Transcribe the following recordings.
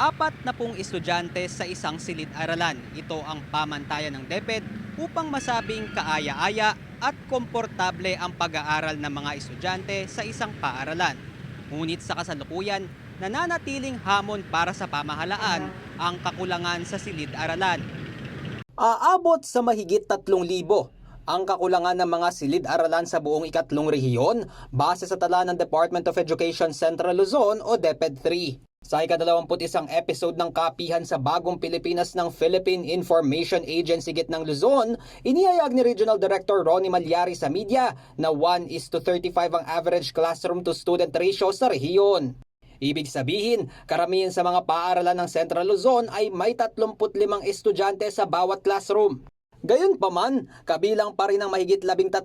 Apat na pong estudyante sa isang silid-aralan. Ito ang pamantayan ng DepEd upang masabing kaaya-aya at komportable ang pag-aaral ng mga estudyante sa isang paaralan. Ngunit sa kasalukuyan, nananatiling hamon para sa pamahalaan ang kakulangan sa silid-aralan. Aabot sa mahigit 3,000 ang kakulangan ng mga silid-aralan sa buong ikatlong rehiyon base sa tala ng Department of Education Central Luzon o DepEd 3. Sa ikadalawamput isang episode ng kapihan sa bagong Pilipinas ng Philippine Information Agency gitnang Luzon, inihayag ni Regional Director Ronnie Malyari sa media na 1 is to 35 ang average classroom to student ratio sa rehiyon. Ibig sabihin, karamihan sa mga paaralan ng Central Luzon ay may 35 estudyante sa bawat classroom. Gayunpaman, kabilang pa rin ang mahigit 13,000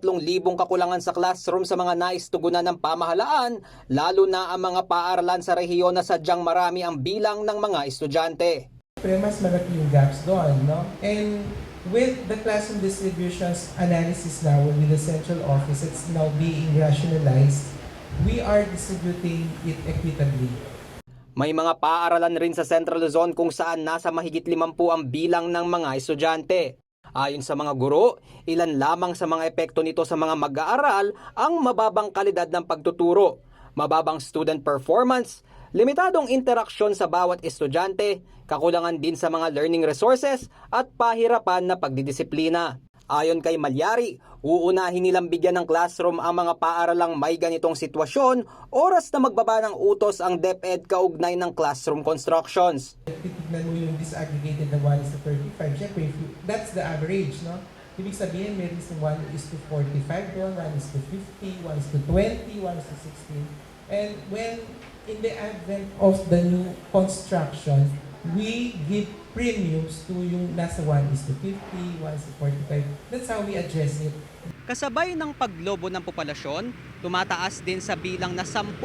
kakulangan sa classroom sa mga nais tugunan ng pamahalaan, lalo na ang mga paaralan sa rehiyon na sadyang marami ang bilang ng mga estudyante. Pero mas malaki yung gaps doon, no? And with the classroom distributions analysis now with the central office, it's now being rationalized. We are distributing it equitably. May mga paaralan rin sa Central Luzon kung saan nasa mahigit 50 ang bilang ng mga estudyante. Ayon sa mga guro, ilan lamang sa mga epekto nito sa mga mag-aaral ang mababang kalidad ng pagtuturo, mababang student performance, limitadong interaksyon sa bawat estudyante, kakulangan din sa mga learning resources at pahirapan na pagdidisiplina. Ayon kay Malyari, uunahin nilang bigyan ng classroom ang mga paaralang may ganitong sitwasyon oras na magbaba ng utos ang DepEd kaugnay ng classroom constructions. Titignan mo yung disaggregated na 1 is to 35. Siyempre, that's the average, no? Ibig sabihin, meron is 1 is to 45 doon, 1 is to 50, 1 is to 20, 1 is to 16. And when, in the advent of the new construction, we give premiums to yung nasa 1 is to 50, 1 is to 45. That's how we address it. Kasabay ng paglobo ng populasyon, tumataas din sa bilang na 10,000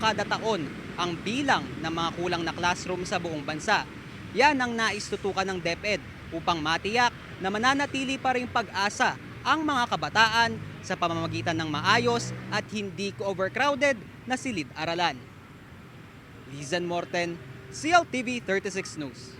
kada taon ang bilang ng mga kulang na classroom sa buong bansa. Yan ang nais tutukan ng DepEd upang matiyak na mananatili pa rin pag-asa ang mga kabataan sa pamamagitan ng maayos at hindi overcrowded na silid-aralan. Lizan Morten, CLTV 36 News.